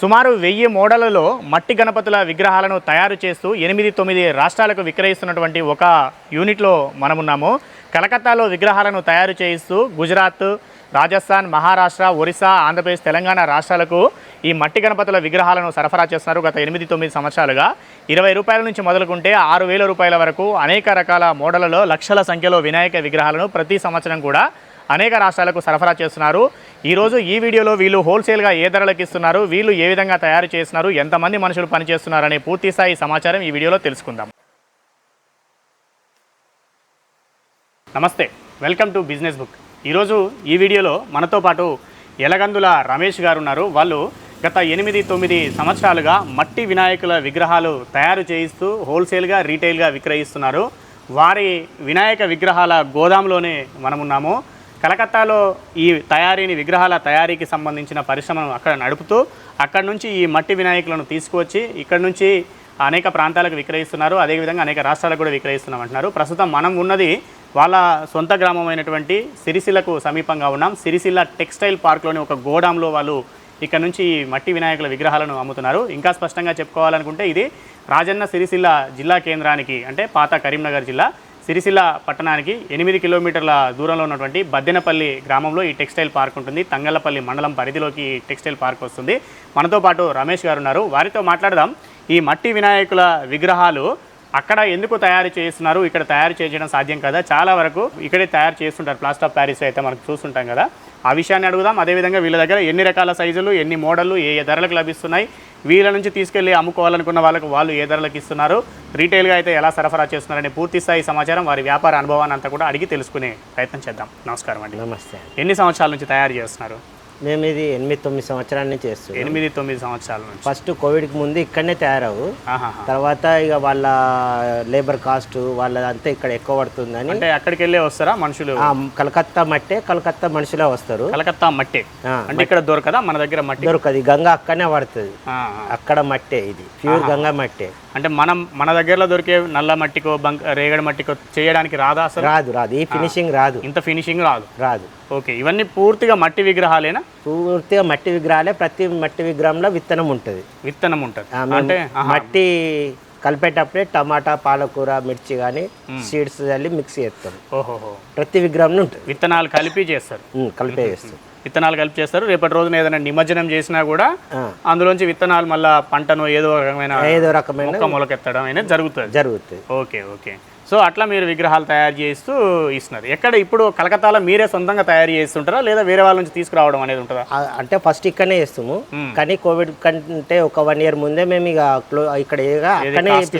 సుమారు వెయ్యి మోడళ్ళలో మట్టి గణపతుల విగ్రహాలను తయారు చేస్తూ ఎనిమిది తొమ్మిది రాష్ట్రాలకు విక్రయిస్తున్నటువంటి ఒక యూనిట్లో మనమున్నాము. కలకత్తాలో విగ్రహాలను తయారు చేయిస్తూ గుజరాత్ రాజస్థాన్ మహారాష్ట్ర ఒరిస్సా ఆంధ్రప్రదేశ్ తెలంగాణ రాష్ట్రాలకు ఈ మట్టి గణపతుల విగ్రహాలను సరఫరా చేస్తున్నారు గత ఎనిమిది తొమ్మిది సంవత్సరాలుగా. ఇరవై రూపాయల నుంచి మొదలుకుంటే ఆరు వేల రూపాయల వరకు అనేక రకాల మోడళ్ళలో లక్షల సంఖ్యలో వినాయక విగ్రహాలను ప్రతి సంవత్సరం కూడా అనేక రాష్ట్రాలకు సరఫరా చేస్తున్నారు. ఈరోజు ఈ వీడియోలో వీళ్ళు హోల్సేల్గా ఏ ధరలకు ఇస్తున్నారు వీళ్ళు ఏ విధంగా తయారు చేస్తున్నారు ఎంతమంది మనుషులు పనిచేస్తున్నారనే పూర్తి స్థాయి సమాచారం ఈ వీడియోలో తెలుసుకుందాం. నమస్తే వెల్కమ్ టు బిజినెస్ బుక్. ఈరోజు ఈ వీడియోలో మనతో పాటు ఎలగందుల రమేష్ గారు ఉన్నారు. వాళ్ళు గత ఎనిమిది తొమ్మిది సంవత్సరాలుగా మట్టి వినాయకుల విగ్రహాలు తయారు చేయిస్తూ హోల్సేల్గా రీటైల్గా విక్రయిస్తున్నారు. వారి వినాయక విగ్రహాల గోదాంలోనే మనమున్నాము. కలకత్తాలో ఈ తయారీని విగ్రహాల తయారీకి సంబంధించిన పరిశ్రమను అక్కడ నడుపుతూ అక్కడ నుంచి ఈ మట్టి వినాయకులను తీసుకువచ్చి ఇక్కడ నుంచి అనేక ప్రాంతాలకు విక్రయిస్తున్నారు. అదేవిధంగా అనేక రాష్ట్రాలకు కూడా విక్రయిస్తున్నాం అంటున్నారు ప్రస్తుతం మనం ఉన్నది వాళ్ళ సొంత గ్రామమైనటువంటి సిరిసిల్లకు సమీపంగా ఉన్నాం. సిరిసిల్ల టెక్స్టైల్ పార్క్లోని ఒక గోడాంలో వాళ్ళు ఇక్కడ నుంచి ఈ మట్టి వినాయకుల విగ్రహాలను అమ్ముతున్నారు. ఇంకా స్పష్టంగా చెప్పుకోవాలనుకుంటే ఇది రాజన్న సిరిసిల్ల జిల్లా కేంద్రానికి అంటే పాత కరీంనగర్ జిల్లా సిరిసిల్ల పట్టణానికి ఎనిమిది కిలోమీటర్ల దూరంలో ఉన్నటువంటి బద్దెనపల్లి గ్రామంలో ఈ టెక్స్టైల్ పార్క్ ఉంటుంది. తంగళ్ళపల్లి మండలం పరిధిలోకి ఈ టెక్స్టైల్ పార్క్ వస్తుంది. మనతో పాటు రమేష్ గారు ఉన్నారు. వారితో మాట్లాడదాం. ఈ మట్టి వినాయకుల విగ్రహాలు అక్కడ ఎందుకు తయారు చేస్తున్నారు? ఇక్కడ తయారు చేయడం సాధ్యం కదా? చాలా వరకు ఇక్కడే తయారు చేస్తుంటారు. ప్లాస్టర్ ఆఫ్ ప్యారిస్ అయితే మనకు చూస్తుంటాం కదా. ఆ విషయాన్ని అడుగుదాం. అదేవిధంగా వీళ్ళ దగ్గర ఎన్ని రకాల సైజులు ఎన్ని మోడళ్ళు ఏ ఏ ధరలకు లభిస్తున్నాయి వీళ్ళ నుంచి తీసుకెళ్ళి అమ్ముకోవాలనుకున్న వాళ్ళకు వాళ్ళు ఏ ధరలకు ఇస్తున్నారు రీటైల్గా అయితే ఎలా సరఫరా చేస్తున్నారనే పూర్తి స్థాయి సమాచారం వారి వ్యాపార అనుభవాన్ని అంతా కూడా అడిగి తెలుసుకునే ప్రయత్నం చేద్దాం. నమస్కారం అండి. నమస్తే ఎన్ని సంవత్సరాల నుంచి తయారు చేస్తున్నారు? మేము ఇది ఎనిమిది తొమ్మిది సంవత్సరాల నుంచి చేస్తున్నాం. ఎనిమిది తొమ్మిది సంవత్సరాల నుంచి. ఫస్ట్ కోవిడ్కి ముందు ఇక్కడనే తయారవు. తర్వాత ఇక వాళ్ళ లేబర్ కాస్ట్ వాళ్ళదంతా ఇక్కడ ఎక్కువ పడుతుందని. అంటే అక్కడికి వెళ్ళే వస్తారా మనుషులు? కలకత్తా మట్టే కలకత్తా మనుషులే వస్తారు. కలకత్తా మట్టే. అంటే ఇక్కడ దొరకదా? మన దగ్గర మట్టి. దొరకదు. గంగా అక్కడనే పడుతుంది. అక్కడ మట్టే ఇది. ప్యూర్ గంగా మట్టే. అంటే మనం మన దగ్గరలో దొరికే నల్ల మట్టికో బంక్ రేగడి మట్టికో చేయడానికి రాదా అసలు? రాదు రాదు. ఈ ఫినిషింగ్ రాదు. ఇంత ఫినిషింగ్ రాదు. రాదు. ఓకే ఇవన్నీ పూర్తిగా మట్టి విగ్రహాలేనా? పూర్తిగా మట్టి విగ్రహాలే ప్రతి మట్టి విగ్రహంలో విత్తనం ఉంటుంది. విత్తనం ఉంటుంది. అంటే మట్టి కలిపేటప్పుడే టమాటా పాలకూర మిర్చి కానీ సీడ్స్ చల్లి మిక్స్ చేస్తాం. ఓహోహో. ప్రతి విగ్రహంలో ఉంటుంది. విత్తనాలు కలిపి చేస్తారు. కలిపే చేస్తాం. విత్తనాలు కలిపి చేస్తారు. రేపటి రోజున ఏదైనా నిమజ్జనం చేసినా కూడా అందులోంచి విత్తనాలు మళ్ళా పంటను ఏదో రకమైన ఏదో రకమైన మొలకెత్తడం అనేది జరుగుతుంది. జరుగుతుంది. Okay okay. సో అట్లా మీరు విగ్రహాలు తయారు చేస్తూ ఇస్తున్నారు. ఎక్కడ ఇప్పుడు కలకత్తాలో మీరే సొంతంగా తయారు చేస్తుంటారా? లేదా వేరే వాళ్ళ నుంచి తీసుకురావడం అనేది ఉంటుందా? అంటే ఫస్ట్ ఇక్కడనే చేస్తాము. కానీ కోవిడ్ కంటే ఒక వన్ ఇయర్ ముందే మేము ఇక ఇక్కడ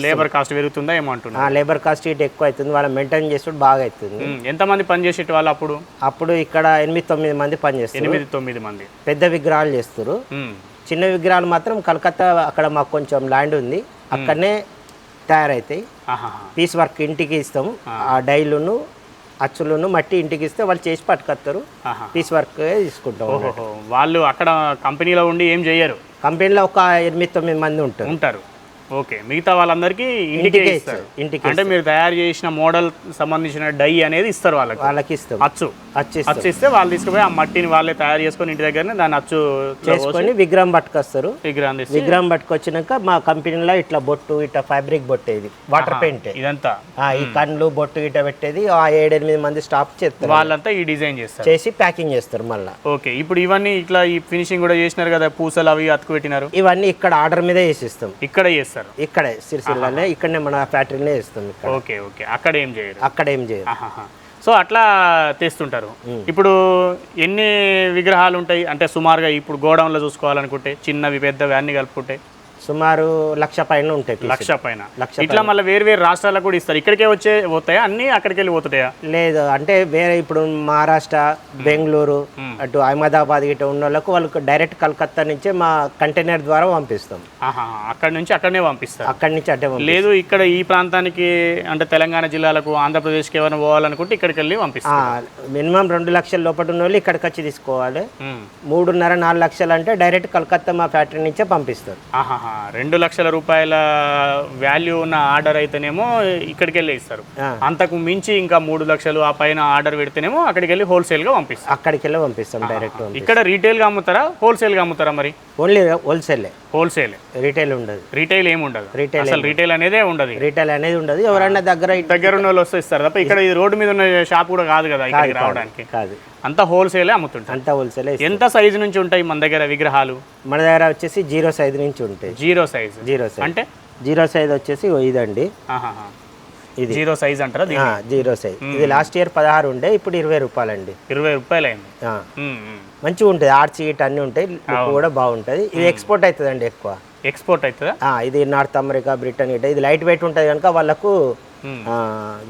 లేబర్ కాస్ట్ పెరుగుతుందా ఏమో లేబర్ కాస్ట్ ఇటు ఎక్కువ అవుతుంది. వాళ్ళ మెయింటైన్ చేస్తే బాగా అవుతుంది. ఎంతమంది పని చేసేటి వాళ్ళు అప్పుడు? అప్పుడు ఇక్కడ ఎనిమిది తొమ్మిది మంది పని చేస్తారు. ఎనిమిది తొమ్మిది మంది. పెద్ద విగ్రహాలు చేస్తారు. చిన్న విగ్రహాలు మాత్రం కలకత్తా అక్కడ మాకు కొంచెం ల్యాండ్ ఉంది. అక్కడనే తయారవుతాయి. పీస్ వర్క్ ఇంటికి ఇస్తాం ఆ. డైలును అచ్చులను మట్టి ఇంటికి ఇస్తే వాళ్ళు చేసి పట్టుకొస్తారు. పీస్ వర్క్ తీసుకుంటాం వాళ్ళు అక్కడ కంపెనీలో ఉండి ఏం చేయరు కంపెనీలో ఒక ఎనిమిది తొమ్మిది మంది ఉంటారు. ఉంటారు. ఓకే. మిగతా వాళ్ళందరికీ ఇంటికే ఇస్తారు. ఇంటికి అంటే మీరు తయారు చేసిన మోడల్ సంబంధించిన డై అనేది ఇస్తారు వాళ్ళకి. వాళ్ళకి ఇస్తాం అచ్చు అచ్చు అచ్చు ఇస్తే వాళ్ళు తీసుకుపోయి ఆ మట్టిని వాళ్ళే తయారు చేసుకొని ఇంటి దగ్గరనే దాన్ని అచ్చు చేసుకొని విగ్రహం పట్టుకొస్తారు. విగ్రహం విగ్రహం పట్టుకొచ్చినాక మా కంపెనీలో ఇట్లా బొట్టు ఇట్లా ఫ్యాబ్రిక్ బొట్టు ఇది వాటర్ పెయింట్ ఇదంతా. ఈ కండ్లు బొట్టు ఇట్లా పెట్టేది ఆ ఏడెనిమిది మంది స్టాఫ్ చేస్తారు. వాళ్ళంతా ఈ డిజైన్ చేస్తారు. చేసి ప్యాకింగ్ చేస్తారు మళ్ళీ. ఓకే. ఇప్పుడు ఇవన్నీ ఇట్లా ఈ ఫినిషింగ్ కూడా చేసినారు కదా పూసలు అవి అతుకు పెట్టినారు? ఇవన్నీ ఇక్కడ ఆర్డర్ మీద వేసిస్తాం ఇక్కడ చేస్తారు. ఇక్కడే సిరిసిల్లనే ఇక్కడనే మన ఫ్యాక్టరీనే ఇక్కడ. Okay okay. అక్కడ ఏం చేయరు. అక్కడ ఏం చేయదు ఆహాహా. సో అట్లా తెస్తుంటారు. ఇప్పుడు ఎన్ని విగ్రహాలు ఉంటాయి? అంటే సుమారుగా ఇప్పుడు గోడౌన్లో చూసుకోవాలనుకుంటే చిన్నవి పెద్దవి అన్ని కలుపుకుంటే? సుమారు లక్ష పైన ఉంటాయి. లక్ష పైన. లక్ష ఇట్లా మళ్ళీ వేరు వేరు రాష్ట్రాలకు కూడా ఇస్తారు. ఇక్కడికే వచ్చే పోతాయా? అన్ని అక్కడికి వెళ్ళి పోతుంటాయా? లేదు అంటే వేరే ఇప్పుడు మహారాష్ట్ర బెంగళూరు అటు అహ్మదాబాద్ గిట్ట ఉన్న వాళ్ళకు వాళ్ళకు డైరెక్ట్ కలకత్తా నుంచే మా కంటైనర్ ద్వారా పంపిస్తాం. ఆహా అక్కడ నుంచి అక్కడనే పంపిస్తారు. అక్కడి నుంచి అటే పంపిస్తాం. లేదు ఇక్కడ ఈ ప్రాంతానికి అంటే తెలంగాణ జిల్లాలకు ఆంధ్రప్రదేశ్కి ఏమైనా పోవాలనుకుంటే ఇక్కడికి వెళ్ళి పంపిస్తారు. మినిమం రెండు లక్షల లోపల ఉన్న వాళ్ళు ఇక్కడికి వచ్చి తీసుకోవాలి. మూడున్నర నాలుగు లక్షలు అంటే డైరెక్ట్ కలకత్తా మా ఫ్యాక్టరీ నుంచే పంపిస్తారు. ఆహాహా. రెండు లక్షల రూపాయల వాల్యూ ఉన్న ఆర్డర్ అయితేనేమో ఇక్కడికి వెళ్ళి ఇస్తారు. అంతకు మించి ఇంకా మూడు లక్షలు ఆ పైన ఆర్డర్ పెడితేనేమో అక్కడికి వెళ్ళి హోల్సేల్గా పంపిస్తారు. అక్కడికి వెళ్ళి పంపిస్తాం డైరెక్ట్ ఇక్కడ రీటైల్గా అమ్ముతారా? హోల్సేల్గా అమ్ముతారా మరి? ఓన్లీ హోల్సేలే హోల్సేల్ రీటైల్ ఉండదు. రీటైల్ ఏమి ఉండదు. Retail అసలు రీటైల్ అనేదే ఉండదు. రీటైల్ అనేది ఉండదు. ఎవరైనా దగ్గర దగ్గర ఉన్న వాళ్ళు వస్తే ఇస్తారు. తప్ప ఇక్కడ ఈ రోడ్డు మీద ఉన్న షాప్ కూడా కాదు కదా ఇక్కడికి రావడానికి. కాదు. అంతా హోల్సేలే అమ్ముతుంటారు. అంతా హోల్సేలే ఎంత సైజు నుంచి ఉంటాయి మన దగ్గర విగ్రహాలు? మన దగ్గర వచ్చేసి జీరో సైజ్ నుంచి ఉంటాయి. Zero size. Zero size. అంటే? జీరో సైజ్ వచ్చేసి ఇదండి. ఇది. జీరో సైజ్ అంటారా జీరో సైజ్. ఇది లాస్ట్ ఇయర్ పదహారు ఉండే ఇప్పుడు ఇరవై రూపాయలండి. ఇరవై రూపాయలు అయింది. మంచిగా ఉంటుంది. ఆర్చ్ ఇట్ అన్నీ ఉంటాయి. కూడా బాగుంటుంది. ఇది ఎక్స్పోర్ట్ అవుతుందండి ఎక్కువ. ఎక్స్పోర్ట్ అవుతుందా? ఇది నార్త్ అమెరికా బ్రిటన్ ఇట ఇది లైట్ వెయిట్ ఉంటుంది కనుక వాళ్ళకు.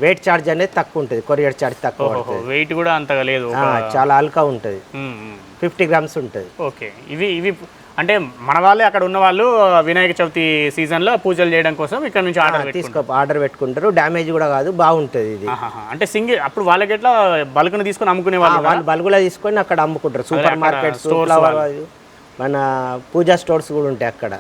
వెయిట్ ఛార్జ్ అనేది తక్కువ ఉంటుంది కొరియర్ ఛార్జ్ తక్కువ వెయిట్ కూడా అంతగా లేదు చాలా అల్కా ఉంటుంది. ఫిఫ్టీ గ్రామ్స్ ఉంటుంది. ఓకే. ఇవి ఇవి అంటే మన వాళ్ళే అక్కడ ఉన్న వాళ్ళు వినాయక చవితి సీజన్లో పూజలు చేయడం కోసం ఇక్కడ నుంచి ఆర్డర్ తీసుకో ఆర్డర్ పెట్టుకుంటారు. డ్యామేజ్ కూడా కాదు బాగుంటుంది ఇది. అంటే సింగిల్ అప్పుడు వాళ్ళకి ఎట్లా బల్క్ని తీసుకొని అమ్ముకునే వాళ్ళు వాళ్ళు బల్గులా తీసుకొని అక్కడ అమ్ముకుంటారు. సూపర్ మార్కెట్స్ stores ఫ్లవర్ మన పూజా స్టోర్స్ కూడా ఉంటాయి అక్కడ.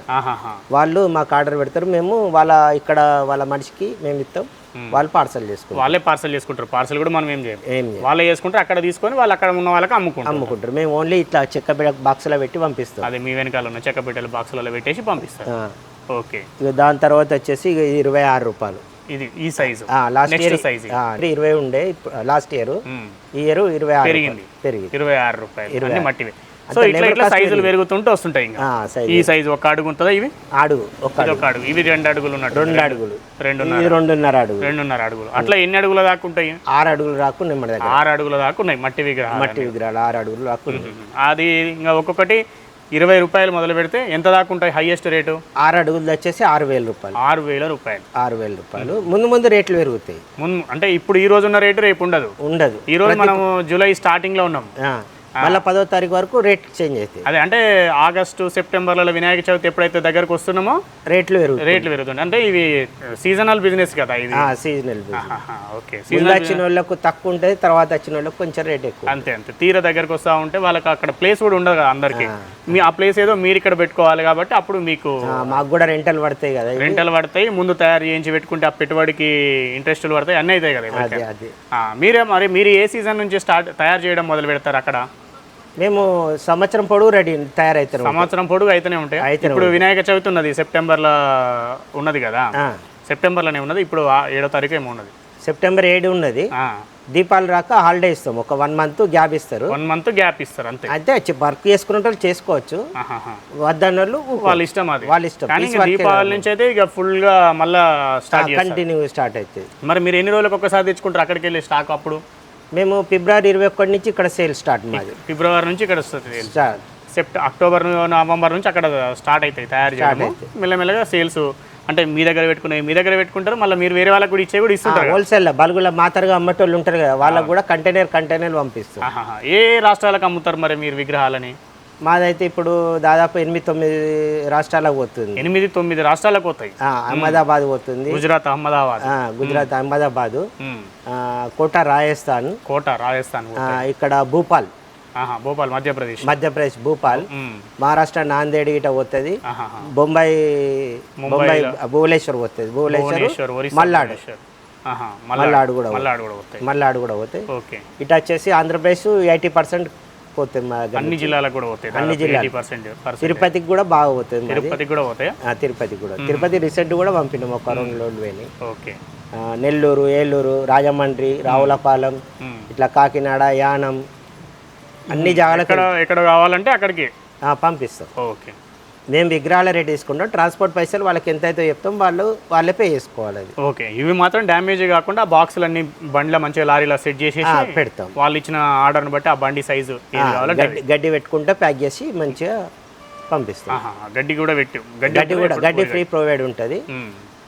వాళ్ళు మాకు ఆర్డర్ పెడతారు. మేము వాళ్ళ ఇక్కడ వాళ్ళ మనిషికి మేము ఇస్తాం. వాళ్ళు పార్సల్ చేసుకుంటారు. వాళ్ళే పార్సల్ చేసుకుంటారు. పార్సల్ కూడా మనం ఏం చేయం? ఏం చేయం. వాళ్ళే చేసుకుంటే అక్కడ తీసుకొని వాళ్ళు అక్కడ ఉన్న వాళ్ళకి అమ్ముకుంటారు. అమ్ముకుంటారు. మేము ఓన్లీ ఇట్లా చెక్క బాక్స్లో పెట్టి పంపిస్తాం. అదే మీ వెనకాల ఉన్న చెక్క పెట్టెల బాక్సులలో పెట్టేసి పంపిస్తారు. ఆ. ఓకే. ఇక దాని తర్వాత వచ్చేసి ఇక ఇరవై ఆరు రూపాయలు. ఇది ఈ సైజు లాస్ట్ ఇయర్ సైజ్ ఇరవై ఉండే లాస్ట్ ఇయర్ ఈ ఇయర్ ఇరవై ఆరు పెరిగింది. పెరిగింది. ఇరవై ఆరు రూపాయలు. అన్ని మట్టివే. సో ఇట్లా ఇట్లా సైజులు పెరుగుతుంటూ వస్తుంటాయి ఇంకా. ఈ సైజు ఒక అడుగు ఉంటుందా ఇవి? అడుగు ఒక అడుగు. ఇవి రెండు అడుగులు ఉన్నట్టు రెండు అడుగులు. రెండున్నర. రెండున్నర అడుగు రెండున్నర అడుగులు. అట్లా ఎన్ని అడుగుల దాకా ఉంటాయి? ఆరు అడుగులు మన దగ్గర. ఆరు అడుగుల దాకా ఉన్నాయి మట్టి విగ్రహాలు మట్టి విగ్రహాలు ఆరు అడుగులు రాకుండా అది ఇంకా ఒక్కొక్కటి ఇరవై రూపాయలు మొదలు పెడితే ఎంత దాకా ఉంటాయి హైయెస్ట్ రేటు? ఆరు అడుగులు వచ్చేసి ఆరు వేల రూపాయలు. ఆరు వేల రూపాయలు. ఆరు వేల రూపాయలు. ముందు ముందు రేట్లు పెరుగుతాయి. ముందు అంటే ఇప్పుడు ఈ రోజు ఉన్న రేటు రేపు ఉండదు. ఉండదు. ఈ రోజు మనము జూలై స్టార్టింగ్లో ఉన్నాం మళ్ళీ పదో తారీఖు వరకు రేట్ చేంజ్ అవుతాయి అదే అంటే ఆగస్టు సెప్టెంబర్లలో వినాయక చవితి ఎప్పుడైతే దగ్గరకు వస్తున్నామో రేట్లు పెరుగుతాయి రేట్లు పెరుగుతుంది అంటే ఇవి సీజనల్ బిజినెస్ కదా ఇది. Seasonal okay. వచ్చిన వాళ్ళకు తక్కువ ఉంటుంది తర్వాత వచ్చిన వాళ్ళకు కొంచెం రేట్ ఎక్కువ అంతే అంతే. తీర దగ్గరకు వస్తూ ఉంటే వాళ్ళకి అక్కడ ప్లేస్ కూడా ఉండదు కదా అందరికి. మీ ఆ ప్లేస్ ఏదో మీరు ఇక్కడ పెట్టుకోవాలి కాబట్టి అప్పుడు మీకు మాకు కూడా రెంటల్ పడతాయి కదా. రెంటలు పడతాయి. ముందు తయారు చేయించి పెట్టుకుంటే ఆ పెట్టుబడికి ఇంట్రెస్ట్లు పడతాయి. అన్నీ అవుతాయి కదా మీరే మరి మీరు ఏ సీజన్ నుంచి స్టార్ట్ తయారు చేయడం మొదలు పెడతారు అక్కడ? మేము సంవత్సరం పొడవు రెడీ తయారవుతారు సంవత్సరం పొడుగు అయితేనే ఉంటాయి. ఇప్పుడు వినాయక చవితి ఉన్నది సెప్టెంబర్లో ఉన్నది కదా? సెప్టెంబర్లోనే ఉన్నది ఇప్పుడు ఏడో తారీఖు ఏమో ఉన్నది. సెప్టెంబర్ ఏడు ఉన్నది. దీపాలు రాక హాలిడే ఇస్తాం ఒక వన్ మంత్ గ్యాప్ ఇస్తారు. వన్ మంత్ గ్యాప్ ఇస్తారు అంతే. అయితే వర్క్ చేసుకునే వాళ్ళు చేసుకోవచ్చు. ఆహాహా. వద్దన్న వాళ్ళు ఇష్టం అది. వాళ్ళ ఇష్టం. దీపావళి నుంచి అయితే ఇక ఫుల్గా మళ్ళా కంటిన్యూ స్టార్ట్ అవుతుంది మరి మీరు ఎన్ని రోజులకు ఒకసారి తెచ్చుకుంటారు అక్కడికి వెళ్ళి స్టాక్ అప్పుడు? మేము ఫిబ్రవరి ఇరవై ఒకటి నుంచి ఇక్కడ సేల్ స్టార్ట్ మాది. ఫిబ్రవరి నుంచి ఇక్కడ వస్తుంది స్టార్ట్. సెప్ట అక్టోబర్ నవంబర్ నుంచి అక్కడ స్టార్ట్ అవుతాయి తయారు చేయడం మెల్లమెల్లగా సేల్స్ అంటే మీ దగ్గర పెట్టుకునే మీ దగ్గర పెట్టుకుంటారు మళ్ళీ మీరు వేరే వాళ్ళకి కూడా ఇచ్చే కూడా ఇస్తుంటారు. హోల్సేల్ బల్గుల మాతరగా అమ్మటోళ్ళు ఉంటారు కదా వాళ్ళకు కూడా కంటైనర్ కంటైనర్ పంపిస్తాం ఆహాహా. ఏ రాష్ట్రాలకు అమ్ముతారు మరి మీరు విగ్రహాలని? మాదైతే ఇప్పుడు దాదాపు ఎనిమిది తొమ్మిది రాష్ట్రాలకు పోతుంది. ఎనిమిది తొమ్మిది రాష్ట్రాలకు పోతాయి. అహ్మదాబాద్ పోతుంది. గుజరాత్ అహ్మదాబాద్. గుజరాత్ అహ్మదాబాదు. కోట రాజస్థాన్. కోట రాజస్థాన్ ఇక్కడ భూపాల్. భోపాల్ మధ్యప్రదేశ్. మధ్యప్రదేశ్ భూపాల్. మహారాష్ట్ర నాందేడ్ ఇట పోతుంది. బొంబాయి బొంబాయి భువనేశ్వర్ పోతుంది. భువనేశ్వర్ మల్లాడు మల్లాడు కూడా మల్లాడు కూడా పోతాయి మల్లాడు కూడా పోతాయి ఇటు వచ్చేసి ఆంధ్రప్రదేశ్ ఎయిటీ పర్సెంట్ పోతుంది మా దగ్గర. అన్ని జిల్లాలకు కూడా పోతాయి అన్ని పర్సెంట్ తిరుపతికి కూడా బాగా పోతుంది. తిరుపతికి కూడా పోతాయా? ఆ, తిరుపతి కూడా. తిరుపతి రీసెంట్ కూడా పంపినాం ఒక రెండు లోడ్లు పోయినాయి. ఓకే. నెల్లూరు ఏలూరు రాజమండ్రి రావులపాలెం. ఇట్లా కాకినాడ యానం అన్ని జాగాలకు ఎక్కడ కావాలంటే అక్కడికి? పంపిస్తాం. ఓకే. మేము విగ్రహాల రేట్ తీసుకుంటాం. ట్రాన్స్పోర్ట్ పైసలు వాళ్ళకి ఎంత అయితే చెప్తాం వాళ్ళు వాళ్ళే పే చేసుకోవాలి అది. ఓకే. ఇవి మాత్రం డ్యామేజ్ కాకుండా బాక్సులు అన్ని బండ్ల మంచిగా లారీలో సెట్ చేసేసి ఆ, పెడతాం. వాళ్ళు ఇచ్చిన ఆర్డర్ని బట్టి ఆ బండి సైజు గడ్డి పెట్టుకుంటే ప్యాక్ చేసి మంచిగా పంపిస్తాం. గడ్డి కూడా పెట్టి. గడ్డి కూడా గడ్డి ఫ్రీ ప్రొవైడ్ ఉంటుంది.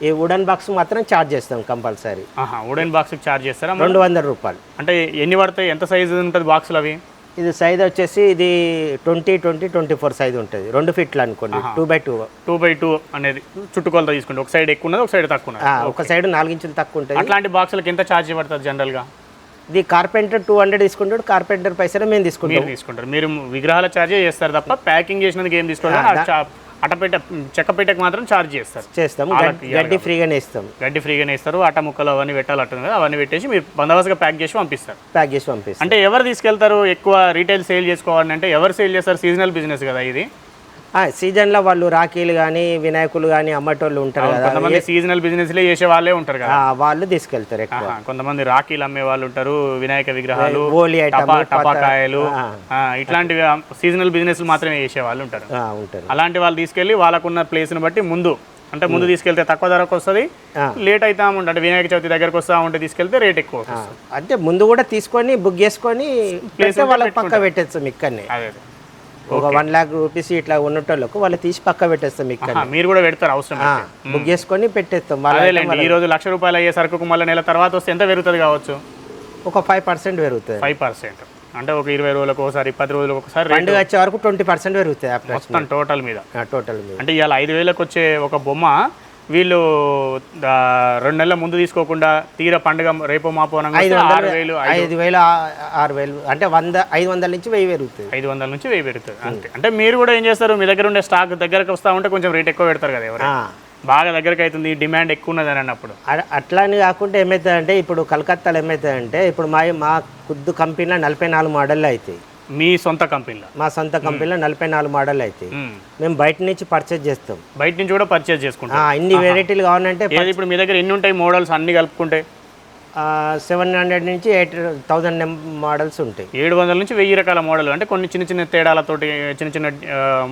ఈ వుడన్ బాక్స్ మాత్రం ఛార్జ్ చేస్తాం కంపల్సరీ వుడెన్ బాక్స్కి చార్జ్ చేస్తారా? రెండు వందల రూపాయలు. అంటే ఎన్ని పడతాయి? ఎంత సైజు ఉంటుంది బాక్సులు అవి? ఇది సైజ్ వచ్చేసి ఇది twenty twenty twenty four size ఉంటుంది. రెండు ఫీట్లు అనుకోండి. Two by two two by two అనేది చుట్టుకొలత తీసుకుంటే ఒక సైడ్ ఎక్కువ ఉన్నది ఒక సైడ్ తక్కువ ఉన్నది. ఒక సైడ్ నాలుగించులు తక్కువ ఉంటుంది. అట్లాంటి బాక్సులకి ఎంత ఛార్జ్ పడుతుంది జనరల్గా ఇది కార్పెంటర్ టూ హండ్రెడ్ తీసుకుంటాడు. కార్పెంటర్ పైసలు మేము తీసుకుంటాం తీసుకుంటారు. మీరు విగ్రహాల ఛార్జే చేస్తారు తప్ప ప్యాకింగ్ చేసినందుకు ఏం తీసుకుంటారు ఆ చా- అట్టపెట్ట చెక్కపెట్టకు మాత్రం ఛార్జ్ చేస్తారు. చేస్తాం వాళ్ళకి గడ్- గడ్డి ఫ్రీగానే ఇస్తాం గడ్డి ఫ్రీగానే ఇస్తారు. అట్ట ముక్కలు అవన్నీ పెట్టాలంటుంది కదా అవన్నీ పెట్టేసి మీరు బందోబస్తుగా ప్యాక్ చేసి పంపిస్తారు. ప్యాక్ చేసి పంపిస్తాం. అంటే ఎవరు తీసుకెళ్తారు? ఎక్కువ రీటైల్ సేల్ చేసుకోవాలని అంటే ఎవరు సేల్ చేస్తారు? సీజనల్ బిజినెస్ కదా ఇది. సీజన్లో వాళ్ళు రాఖీలు కానీ వినాయకులు కానీ అమ్మటోళ్ళు ఉంటారు కదా. కొంతమంది సీజనల్ బిజినెస్లే చేసే వాళ్ళే ఉంటారు కదా. వాళ్ళు తీసుకెళ్తారు ఎక్కువ. కొంతమంది రాఖీలు అమ్మే వాళ్ళు ఉంటారు వినాయక విగ్రహాలు టపాకాయలు ఇట్లాంటివి సీజనల్ బిజినెస్ మాత్రమే చేసే వాళ్ళు ఉంటారు. ఉంటారు. అలాంటి వాళ్ళు తీసుకెళ్ళి వాళ్ళకున్న ప్లేస్ని బట్టి ముందు అంటే ముందు తీసుకెళ్తే తక్కువ ధరకు వస్తుంది. లేట్ అవుతా ఉంటే అంటే వినాయక చవితి దగ్గరకు వస్తా ఉంటే తీసుకెళ్తే రేట్ ఎక్కువ అంటే ముందు కూడా తీసుకొని బుక్ చేసుకొని ప్లేస్ వాళ్ళకి పక్క పెట్టేస్తాం ఇక్కడనే. ఒక వన్ లాక్ రూపీస్ ఇట్లా ఉన్నటోళ్ళకు వాళ్ళు తీసి పక్క పెట్టేస్తాం ఇక్కడ మీరు కూడా పెడతారు అవసరం. బుక్ చేసుకొని పెట్టేస్తాం. ఈ రోజు లక్ష రూపాయలు అయ్యే సరుకుకు మళ్ళీ నెల తర్వాత వస్తే ఎంత పెరుగుతుంది కావచ్చు? ఒక ఫైవ్ పర్సెంట్ పెరుగుతుంది. ఫైవ్ పర్సెంట్ అంటే ఒక ఇరవై రోజులకు ఒకసారి పది రోజులకు ఒకసారి పండుగ వచ్చే వరకు ట్వంటీ పర్సెంట్ పెరుగుతుంది మొత్తం టోటల్ మీద. టోటల్ మీద. అంటే ఇవాళ ఐదు వేలకు వచ్చే ఒక బొమ్మ వీళ్ళు రెండు నెలల ముందు తీసుకోకుండా తీర పండుగ రేపు మాపో ఆరు వేలు ఐదు వేలు ఆరు వేలు. అంటే వంద ఐదు వందల నుంచి వెయ్యి పెరుగుతుంది ఐదు వందల నుంచి వెయ్యి పెరుగుతుంది అంతే. అంటే మీరు కూడా ఏం చేస్తారు? మీ దగ్గర ఉండే స్టాక్ దగ్గరకు వస్తా ఉంటే కొంచెం రేట్ ఎక్కువ పెడతారు కదా ఎవరు. బాగా దగ్గరకు అవుతుంది డిమాండ్ ఎక్కువ ఉన్నది అని అన్నప్పుడు. అ- అట్లా అని కాకుండా ఏమవుతుందంటే ఇప్పుడు కలకత్తాలో ఏమవుతుందంటే ఇప్పుడు మా మా కుద్దు కంపెనీలో నలభై నాలుగు మోడళ్ళు అవుతాయి. మీ సొంత కంపెనీలో? మా సొంత కంపెనీలో నలభై నాలుగు మోడల్ అవుతాయి మ్మ్. బయట నుంచి పర్చేజ్ చేస్తాం. బయట నుంచి కూడా పర్చేజ్ చేసుకుంటారు ఆ, ఇన్ని వెరైటీలు కావాలంటే ఇప్పుడు మీ దగ్గర ఎన్ని ఉంటాయి మోడల్స్ అన్ని కలుపుకుంటే? సెవెన్ హండ్రెడ్ నుంచి ఎయిట్ థౌజండ్ మోడల్స్ ఉంటాయి. ఏడు వందల నుంచి వెయ్యి రకాల మోడల్ అంటే కొన్ని చిన్న చిన్న తేడాలతోటి చిన్న చిన్న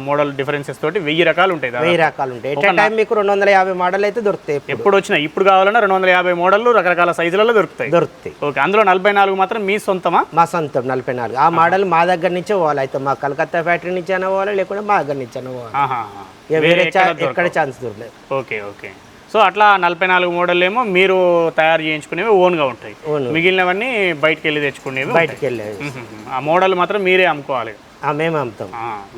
మోడల్ డిఫరెన్సెస్ తోటి వెయ్యి రకాలు ఉంటాయి. వెయ్యి రకాలు ఉంటాయి. ఎట్ టైం మీకు రెండు వందల యాభై మోడల్ అయితే దొరుకుతాయి ఎప్పుడు. వచ్చినా ఇప్పుడు కావాలన్నా రెండు వందల యాభై మోడల్ రకరకాల సైజులలో దొరుకుతాయి. దొరుకుతాయి. ఓకే అందులో నలభై నాలుగు మాత్రం మీ సొంతమా? మా సొంతం నలభై నాలుగు. ఆ మోడల్ మా దగ్గర నుంచే పోవాలి. అయితే మా కలకత్తా ఫ్యాక్టరీ నుంచి అయినా పోవాలి లేకుంటే మా దగ్గర నుంచి అయినా పోవాలి వేరే ఎక్కడ ఛాన్స్ దొరకలేదు. Okay okay. సో అట్లా నలభై నాలుగు మోడల్ ఏమో మీరు తయారు చేయించుకునేవి ఓన్గా ఉంటాయి. మిగిలినవన్నీ బయటకు వెళ్ళి తెచ్చుకునేవి. బయటికి వెళ్ళేది మ్మ్. ఆ మోడల్ మాత్రం మీరే అమ్ముకోవాలి మేము అమ్ముతాం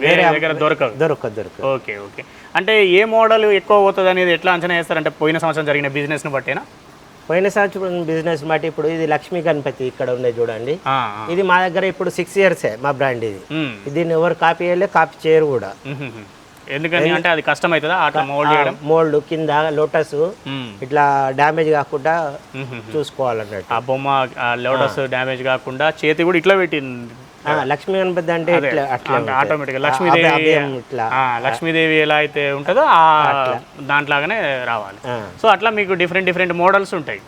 వేరే దగ్గర దొరకదు దొరకదు దొరకదు ఓకే ఓకే అంటే ఏ మోడల్ ఎక్కువ పోతుంది అనేది ఎట్లా అంచనా వేస్తారంటే పోయిన సంవత్సరం జరిగిన బిజినెస్ను బట్టేనా పోయిన సంవత్సరం బిజినెస్ బట్టి ఇప్పుడు ఇది లక్ష్మీ గణపతి ఇక్కడ ఉంది చూడండి. ఇది మా దగ్గర ఇప్పుడు సిక్స్ ఇయర్సే మా బ్రాండ్ ఇది. దీన్ని ఎవరు కాపీ చేయలే కాపీ చేయరు కూడా. ఎందుకని అంటే అది కష్టం అవుతుందా అట్లా మోల్డ్ చేయడం? మోల్డ్ కింద లోటస్. ఇట్లా డ్యామేజ్ కాకుండా. చూసుకోవాలన్నట్టు. ఆ బొమ్మ లోటస్ డ్యామేజ్ కాకుండా చేతి కూడా ఇట్లా పెట్టింది. లక్ష్మీ గణపతి అంటే ఆటోమేటిక్గా లక్ష్మీదేవి లక్ష్మీదేవి ఎలా అయితే ఉంటుందో ఆ దాంట్లాగానే రావాలి. సో అట్లా మీకు డిఫరెంట్ డిఫరెంట్ మోడల్స్ ఉంటాయి.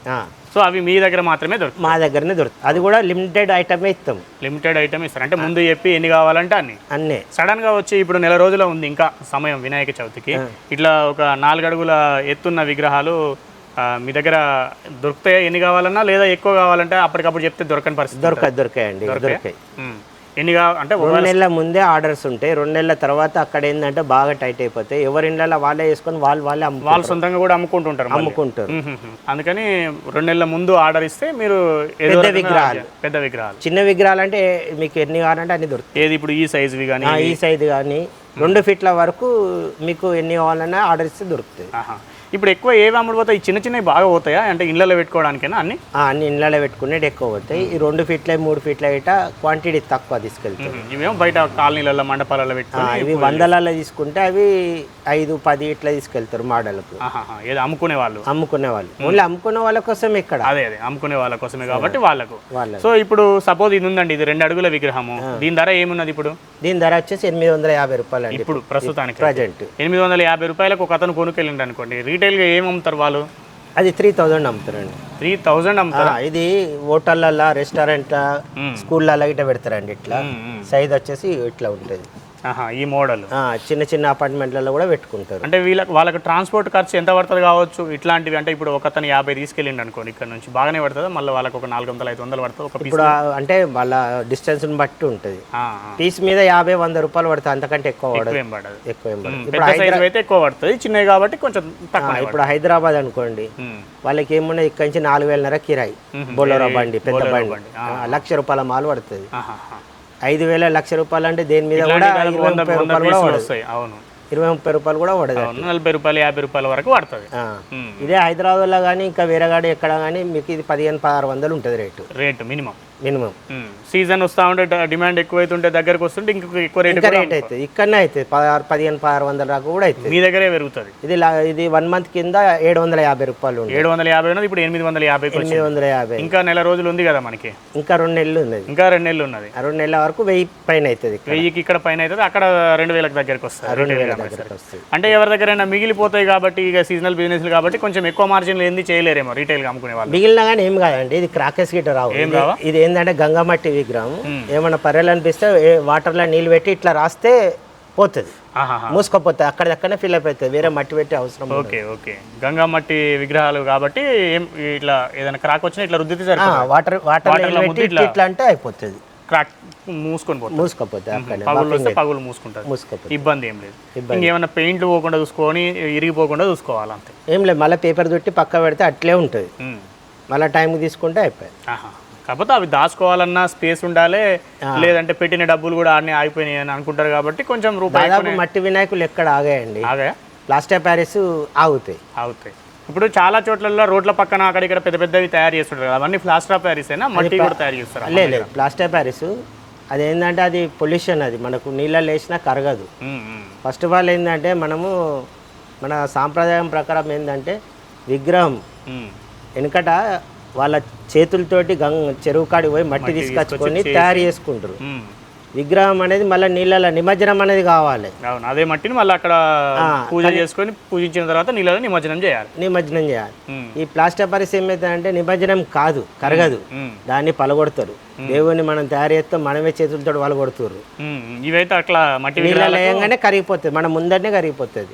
సో అవి మీ దగ్గర మాత్రమే దొరుకుతాయి. మా దగ్గరనే దొరుకుతుంది అది కూడా లిమిటెడ్ ఐటమే ఇస్తాం. లిమిటెడ్ ఐటమ్ ఇస్తారు. అంటే ముందు చెప్పి ఎన్ని కావాలంటే అన్ని. అన్నీ. సడన్గా వచ్చి ఇప్పుడు నెల రోజుల ఉంది ఇంకా సమయం వినాయక చవితికి. ఇట్లా ఒక నాలుగు అడుగుల ఎత్తున్న విగ్రహాలు మీ దగ్గర దొరుకుతాయి ఎన్ని కావాలన్నా లేదా ఎక్కువ కావాలంటే అప్పటికప్పుడు చెప్తే దొరకని పరిస్థితి దొరకదు దొరకాయండి దొరికాయి. ఎన్ని అంటే రెండు నెలల ముందే ఆర్డర్స్ ఉంటాయి. రెండు నెలల తర్వాత అక్కడ ఏంటంటే బాగా టైట్ అయిపోతాయి. ఎవరి ఇళ్ళలో వాళ్ళే వేసుకొని వాళ్ళు వాళ్ళే అమ్ము వాళ్ళు సొంతంగా కూడా అమ్ముకుంటుంటారు. అమ్ముకుంటారు. అందుకని రెండు నెలల ముందు ఆర్డర్ ఇస్తే మీరు పెద్ద విగ్రహాలు. పెద్ద విగ్రహాలు. చిన్న విగ్రహాలు అంటే మీకు ఎన్ని కావాలంటే అన్ని దొరుకుతాయి. ఏది ఇప్పుడు ఈ సైజువి కానీ? ఈ సైజు కానీ. రెండు ఫీట్ల వరకు మీకు ఎన్ని కావాలన్నా ఆర్డర్ ఇస్తే దొరుకుతాయి. ఇప్పుడు ఎక్కువ ఏవి అమ్ముడు పోతాయి? చిన్న చిన్నవి బాగా పోతాయా? అంటే ఇళ్ళలో పెట్టుకోవడానికైనా అన్ని? అన్ని ఇళ్ళలో పెట్టుకునేది ఎక్కువ పోతాయి. ఈ రెండు ఫీట్ల మూడు ఫీట్ల ఇట క్వాంటిటీ తక్కువ తీసుకెళ్తాయి ఇవేమో బయట కాలనీలలో మండపాలలో పెట్టుకొని ఇవి వందలలో తీసుకుంటే అవి ఐదు పది ఇట్లా తీసుకెళ్తారు మోడల్కు. ఏదో అమ్ముకునే వాళ్ళు. అమ్ముకునే వాళ్ళు. ఓన్లీ అమ్ముకునే వాళ్ళ కోసం ఇక్కడ. అదే అదే అమ్ముకునే వాళ్ళ కోసమే కాబట్టి వాళ్ళకు. వాళ్ళ సో ఇప్పుడు సపోజ్ ఇది ఉందండి ఇది రెండు అడుగుల విగ్రహము. దీని ధర ఏమున్నది ఇప్పుడు? దీని ధర వచ్చేసి ఎనిమిది వందల యాభై రూపాయలు అండి ఇప్పుడు ప్రస్తుతానికి ప్రజెంట్. ఎనిమిది వందల యాభై రూపాయలకు ఒక అతను కొనుకెళ్ళిండు అనుకోండి రీటైల్గా ఏం అమ్ముతారు వాళ్ళు? అది త్రీ థౌజండ్ అమ్ముతారండి. త్రీ థౌజండ్ అమ్ముతారు? ఇది హోటళ్ళల్లో రెస్టారెంట్ మ్మ్. స్కూళ్ళల్లో ఇట్లా పెడతారండి ఇట్లా. సైజ్ వచ్చేసి ఇట్లా ఉంటుంది. ఈ మోడల్. ఆ, చిన్న చిన్న అపార్ట్మెంట్లలో కూడా పెట్టుకుంటారు. అంటే వీళ్ళకి వాళ్ళకి ట్రాన్స్పోర్ట్ ఖర్చు ఎంత పడుతుంది కావచ్చు? ఇట్లాంటివి అంటే ఇప్పుడు ఒక అతను యాభై తీసుకెళ్ళిండు అనుకోండి ఇక్కడ నుంచి బాగానే పడుతుందా? మళ్ళీ వాళ్ళకి ఒక నాలుగు వందలు ఐదు వందలు పడుతుంది? ఒక ఇప్పుడు అంటే వాళ్ళ డిస్టెన్స్ని బట్టి ఉంటుంది. పీస్ మీద యాభై వంద రూపాయలు పడుతుంది అంతకంటే ఎక్కువ పడదు. ఎక్కువ ఏం పడదు. ఇప్పుడు అయితే ఎక్కువ పడుతుంది చిన్నవి కాబట్టి కొంచెం ఇప్పుడు హైదరాబాద్ అనుకోండి వాళ్ళకి ఏమున్నాయి ఇక్కడ నుంచి నాలుగు వేలన్నర కిరాయి. బొలోరో బండి పెద్ద బండి. లక్ష రూపాయల మాల్ పడుతుంది. ఐదు వేల లక్ష రూపాయలు అంటే దేని మీద కూడా వస్తాయి అవును. ఇరవై ముప్పై రూపాయలు కూడా పడదు నలభై రూపాయలు యాభై రూపాయల వరకు పడుతుంది. ఇదే హైదరాబాద్లో కానీ ఇంకా వేరేగాడ ఎక్కడ కానీ మీకు ఇది పదిహేను పదహారు వందలు ఉంటుంది rate. Rate minimum. Minimum. Season వస్తూ ఉంటే డిమాండ్ ఎక్కువైతుంటే దగ్గరకు వస్తుంటే ఇంకొక ఎక్కువ రేట్ రేట్ అవుతుంది ఇక్కడనే అవుతుంది పదహారు పదిహేను పదహారు వందల దాకా కూడా అవుతుంది మీ దగ్గరే పెరుగుతుంది. ఇది ఇది వన్ మంత్ కింద ఏడు వందల యాభై రూపాయలు ఏడు వందల యాభై ఉన్నది ఇప్పుడు ఎనిమిది వందల వచ్చింది. ఎనిమిది వందల యాభై. ఇంకా నెల రోజులు ఉంది కదా మనకి. ఇంకా రెండు నెలలు ఉన్నది. ఇంకా రెండు నెలలు ఉన్నది. రెండు నెలల వరకు వెయ్యి పైన అవుతుంది వెయ్యికి ఇక్కడ పైన అవుతుంది అక్కడ రెండు వేలకు దగ్గరకు వస్తుంది. రెండు వేల దగ్గరకు వస్తుంది. అంటే ఎవరి దగ్గరైనా మిగిలిపోతాయి కాబట్టి ఇక సీజనల్ బిజినెస్ కాబట్టి కొంచెం ఎక్కువ మార్జిన్లు ఏంది చేయలేరేమో రీటైల్గా అమ్ముకునే వాళ్ళు. మిగిలిన కానీ ఏం కాదండి ఇది క్రాకెస్ గిట్ట రావు. ఏం ఇది- రావా? ఇది ఏంటంటే గంగమట్టి విగ్రహం ఏమన్నా పర్రెలు అనిపిస్తే వాటర్లో నీళ్ళు పెట్టి ఇట్లా రాస్తే పోతుంది. మూసుకపోతుంది అక్కడిదక్కడనే ఫిల్ అయిపోతుంది. వేరే మట్టి పెట్టే అవసరం. Okay okay. గంగా మట్టి విగ్రహాలు కాబట్టి ఏం ఇట్లా ఏదైనా క్రాక్ వచ్చినా ఇట్లా రుద్దితే వాటర్ వాటర్ ఇట్లా- అంటే అయిపోతుంది. క్రాక్ మూసుకొని పోతుంది అక్కడనే. పగులు వస్తే పగులు మూసుకుంటుంది మూసుకపోతుంది ఇబ్బంది ఏం లేదు. ఇంకేమైనా పెయింట్లు పోకుండా చూసుకొని ఇరిగిపోకుండా చూసుకోవాలి అంతే ఏం లేదు మళ్ళీ పేపర్ చుట్టి పక్క పెడితే అట్లే ఉంటుంది. మళ్ళీ టైంకి తీసుకుంటే అయిపోయింది. కాకపోతే అవి దాచుకోవాలన్నా స్పేస్ ఉండాలి లేదంటే పెట్టిన డబ్బులు కూడా ఆడనే ఆగిపోయినాయి అని అనుకుంటారు కాబట్టి కొంచెం రూపాయి దాదాపు మట్టి వినాయకులు ఎక్కడ ఆగాయండి. ఆగా? ప్లాస్టర్ ప్యారిస్ ఆగుతాయి. ఆగుతాయి. ఇప్పుడు చాలా చోట్లలో రోడ్ల పక్కన అక్కడ ఇక్కడ పెద్ద పెద్దవి తయారు చేస్తుంటారు కదా అవన్నీ ప్లాస్టర్ ఆఫ్ ప్యారిస్ అయినా మట్టి కూడా తయారు చేస్తారు లేదు ప్లాస్టర్ ప్యారిస్. అది ఏంటంటే అది పొల్యూషన్ అది. మనకు నీళ్ళలో వేసినా కరగదు. ఫస్ట్ ఆఫ్ ఆల్ ఏంటంటే మనము మన సాంప్రదాయం ప్రకారం ఏంటంటే విగ్రహం. వెనుకట వాళ్ళ చేతులతోటి గంగ చెరువు కాడికి పోయి మట్టి తీసుకొచ్చుకొని తయారు చేసుకుంటారు. విగ్రహం అనేది మళ్ళీ నీళ్ళలో నిమజ్జనం అనేది కావాలి అవును అదే మట్టిని మళ్ళీ అక్కడ పూజ చేసుకొని పూజించిన తర్వాత నీళ్ళలో నిమజ్జనం చేయాలి నిమజ్జనం చేయాలి. ఈ ప్లాస్టర్ పరిస్థితి ఏమైతుందంటే నిమజ్జనం కాదు కరగదు. దాన్ని పలగొడతారు దేవుని మనం తయారు చేస్తే మనమే చేతులతో పలగొడుతారు ఉమ్. ఇవైతే అట్లా మట్టి నీళ్ళలో వేయంగానే కరిగిపోతుంది మన ముందరనే కరిగిపోతుంది.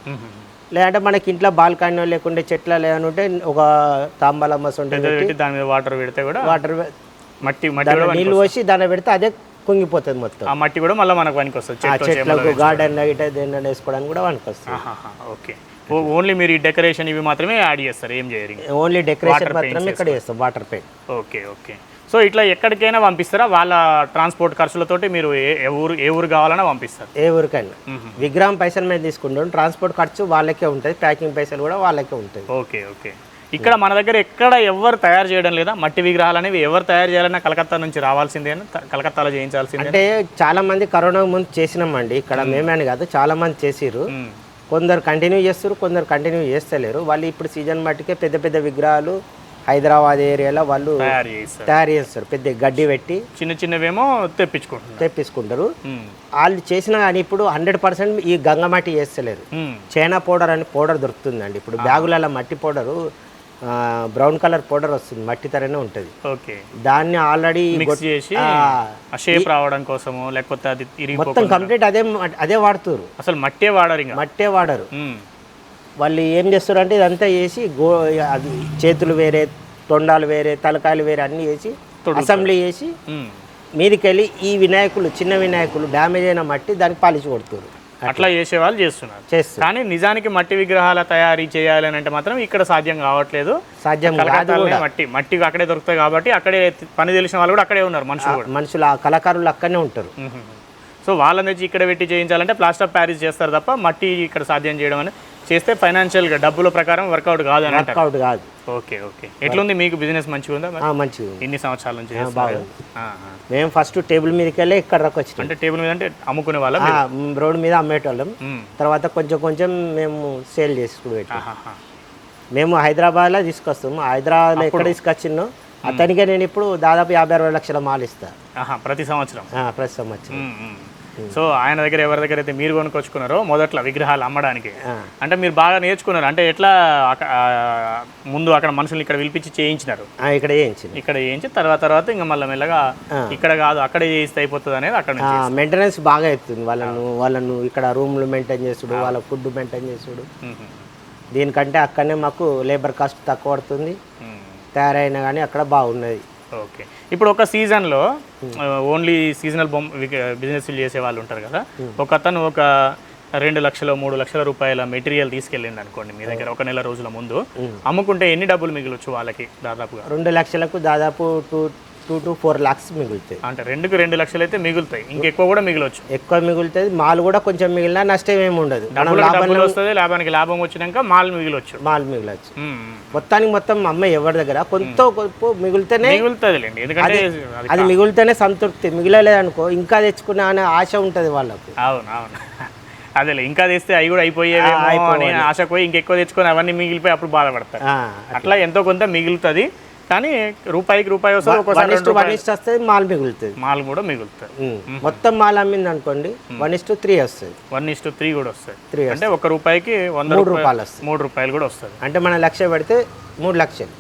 లేదంటే మనకి ఇంట్లో బాల్కనీ లేకుంటే చెట్ల లేకుంటే ఒక తాంబాలమ్మ సొంట పెద్దది పెట్టి దాని మీద వాటర్ పెడితే కూడా వాటర్ మట్టి మట్టి నీళ్ళు పోసి దాన్ని పెడితే అదే కుంగిపోతుంది మొత్తం. ఆ మట్టి కూడా మళ్ళీ మనకు పనికి వస్తుంది. చెట్లకు గార్డెన్ గిట్ట దేని వేసుకోవడానికి కూడా వస్తుంది. ఆహాహా, ఓకే. ఓన్లీ మీరు ఈ డెకరేషన్ ఇవి మాత్రమే యాడ్ చేస్తారు ఏం చేయరు. ఓన్లీ డెకరేషన్ మాత్రం ఇక్కడ చేస్తాం water paint okay okay. So ఇట్లా ఎక్కడికైనా పంపిస్తారా? వాళ్ళ ట్రాన్స్పోర్ట్ ఖర్చులతోటి మీరు ఏ ఏ ఊరు ఏ ఊరు కావాలన్నా పంపిస్తారు. ఏ ఊరికైనా. విగ్రహం పైసలు మేము తీసుకుంటాం ట్రాన్స్పోర్ట్ ఖర్చు వాళ్ళకే ఉంటుంది. ప్యాకింగ్ పైసలు కూడా వాళ్ళకే ఉంటుంది. Okay okay. ఇక్కడ మన దగ్గర ఎక్కడ ఎవరు తయారు చేయడం లేదా? మట్టి విగ్రహాలు అనేవి ఎవరు తయారు చేయాలన్నా కలకత్తా నుంచి రావాల్సిందేనా త- కలకత్తాలో చేయించాల్సిందే అంటే చాలా మంది కరోనా ముందు చేసినామండి. ఇక్కడ మేమే. అని కాదు చాలా మంది చేసిర్రు. ఉమ్, కొందరు కంటిన్యూ చేస్తారు కొందరు కంటిన్యూ చేస్తలేరు. వాళ్ళు ఇప్పుడు సీజన్ మట్టుకే పెద్ద పెద్ద విగ్రహాలు హైదరాబాద్ ఏరియాలో వాళ్ళు తయారు చేస్తారు. పెద్ద గడ్డి పెట్టి చిన్న చిన్నవేమో తెప్పించుకుంటున్నారు. తెప్పించుకుంటారు. ఉమ్, వాళ్ళు చేసినా కానీ ఇప్పుడు హండ్రెడ్ పర్సెంట్ ఈ గంగమట్టి చేస్తలేరు. ఉమ్, చైనా పౌడర్ అని పౌడర్ దొరుకుతుందండి. ఇప్పుడు బ్యాగులలో మట్టి పౌడరు బ్రౌన్ కలర్ పౌడర్ వస్తుంది. మట్టి తరనే ఉంటుంది. ఓకే. దాన్ని ఆల్రెడీ చేసి షేప్ రావడం కోసము లేకపోతే అది మొత్తం కంప్లీట్ అదే అదే వాడుతురు. అసలు మట్టే వాడరు ఇంకా? మట్టే వాడరు. ఉమ్, వాళ్ళు ఏం చేస్తారు అంటే ఇదంతా చేసి గో అది చేతులు వేరే తొండాలు వేరే తలకాయలు వేరే అన్నీ వేసి అసెంబ్లీ చేసి ఉమ్. మీదికెళ్ళి ఈ వినాయకులు చిన్న వినాయకులు డ్యామేజ్ అయిన మట్టి దానికి పాలిష్ కొడుతురు అట్లా. చేసే వాళ్ళు చేస్తున్నారు. చేస్తారు కానీ నిజానికి మట్టి విగ్రహాల తయారీ చేయాలి అని అంటే మాత్రం ఇక్కడ సాధ్యం కావట్లేదు. సాధ్యం మట్టి మట్టి అక్కడే దొరుకుతాయి కాబట్టి అక్కడే పని తెలిసిన వాళ్ళు కూడా అక్కడే ఉన్నారు మనుషులు మనుషులు ఆ కళాకారులు అక్కడనే ఉంటారు. సో వాళ్ళని ఇక్కడ పెట్టి చేయించాలంటే ప్లాస్టర్ ఆఫ్ ప్యారిస్ చేస్తారు తప్ప మట్టి ఇక్కడ సాధ్యం చేయడం అని చేస్తే ఫైనాన్షియల్గా డబ్బుల ప్రకారం వర్కౌట్ కాదు అని వర్కౌట్ కాదు. ఓకే ఓకే ఎట్లుంది మీకు బిజినెస్ మంచిగా ఉందా మంచిగా ఉంది. ఇన్ని సంవత్సరాల నుంచి. మేము ఫస్ట్ టేబుల్ మీదకి వెళ్ళి ఇక్కడ దాకా అంటే టేబుల్ మీద అంటే అమ్ముకునే వాళ్ళ రోడ్డు మీద అమ్మేటోళ్ళం. మ్మ్. తర్వాత కొంచెం కొంచెం మేము సేల్ చేసుకుని. మేము హైదరాబాద్లో తీసుకొస్తాము. హైదరాబాద్లో ఎక్కడ తీసుకొచ్చినో అతనికే నేను ఇప్పుడు దాదాపు యాభై అరవై లక్షల మాల్ ఇస్తా. ఆహా, ప్రతి సంవత్సరం? ప్రతి సంవత్సరం. సో ఆయన దగ్గర ఎవరి దగ్గర అయితే మీరు కొనుక్కొచ్చుకున్నారో మొదట్లో విగ్రహాలు అమ్మడానికి. అంటే మీరు బాగా నేర్చుకున్నారు. అంటే ఎట్లా ముందు అక్కడ మనుషులు ఇక్కడ పిలిపించి చేయించినారు? ఇక్కడ చేయించింది ఇక్కడ చేయించి తర్వాత తర్వాత ఇంకా మళ్ళీ మెల్లగా ఇక్కడ కాదు అక్కడే చేయిస్తే అయిపోతుంది అనేది అక్కడ మెయింటెనెన్స్ బాగా అవుతుంది వాళ్ళను వాళ్ళను ఇక్కడ రూమ్లు మెయింటైన్ చేసుడు వాళ్ళ ఫుడ్ మెయింటైన్ చేసుడు. దీనికంటే అక్కడనే మాకు లేబర్ కాస్ట్ తక్కువ పడుతుంది. తయారైనా కానీ అక్కడ బాగున్నది. ఓకే. ఇప్పుడు ఒక సీజన్లో ఓన్లీ సీజనల్ బొమ్మ బిజినెస్ చేసే వాళ్ళు ఉంటారు కదా. ఒక అతను ఒక రెండు లక్షల మూడు లక్షల రూపాయల మెటీరియల్ తీసుకెళ్ళింది అనుకోండి మీ దగ్గర ఒక నెల రోజుల ముందు. అమ్ముకుంటే ఎన్ని డబ్బులు మిగలొచ్చు వాళ్ళకి దాదాపుగా? రెండు లక్షలకు దాదాపు two two to four lakhs మిగులుతాయి. అంటే రెండుకి రెండు లక్షలు అయితే మిగులుతాయి. ఇంకెక్కువ కూడా మిగలొచ్చు ఎక్కువ మిగులుతుంది మాల్ కూడా కొంచెం మిగిలినా నష్టం ఏమి ఉండదు. వస్తుంది లాభానికి లాభం వచ్చినాక మాల్ మిగిలొచ్చు. మాల్ మిగలచ్చు. మొత్తానికి మొత్తం అమ్మాయి ఎవరి దగ్గర? కొంత మిగిలితేనే మిగులుతుందిలేండి. ఎందుకంటే అది మిగిలితేనే సంతృప్తి. మిగిలలేదనుకో ఇంకా తెచ్చుకునే అనే ఆశ ఉంటుంది వాళ్ళకు. అవును అవును. అదేలే ఇంకా తెస్తే అవి కూడా అయిపోయేవేమో అని ఆశ పోయి ఇంకెక్కువ తెచ్చుకొని అవన్నీ మిగిలిపోయి అప్పుడు బాధపడతారు. అట్లా. ఎంతో కొంత మిగులుతుంది. కానీ రూపాయికి రూపాయి వస్తుంది వన్ ఇస్ వన్ ఇస్ట్ వస్తుంది మాల్ మిగులుతుంది. మాల్ కూడా మిగులుతుంది. మొత్తం మాల్ అమ్మింది అనుకోండి వన్ ఇస్ టు త్రీ వస్తుంది. వన్ ఇస్ త్రీ కూడా వస్తుంది త్రీ అంటే ఒక రూపాయికి వంద మూడు రూపాయలు వస్తుంది మూడు రూపాయలు కూడా వస్తుంది అంటే మనం లక్ష పెడితే మూడు లక్షలు.